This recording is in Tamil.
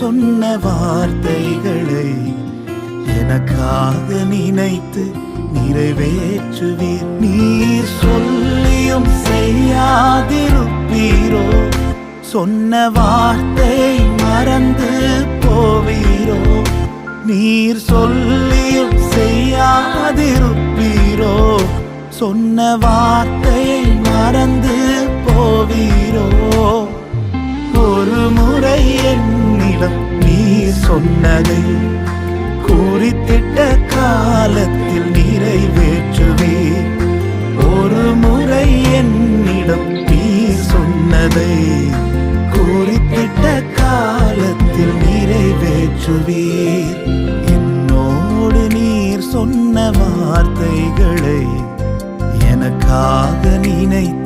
சொன்ன வார்த்தைகளை எனக்காக நினைத்து நிறைவேற்றுவீர். நீர் சொல்லியும் செய்யாதிருப்பீரோ? சொன்ன வார்த்தை மறந்து போவீரோ? நீர் சொல்லியும் செய்யாதிருப்பீரோ? சொன்ன வார்த்தை மறந்து சொன்னதை குறித்திட்ட காலத்தில் நிறைவேற்றுவே. ஒரு முறை என்னிடம் நீ சொன்னதை குறித்திட்ட காலத்தில் நிறைவேற்றுவே. என்னோடு நீர் சொன்ன வார்த்தைகளை எனக்காக நினைத்து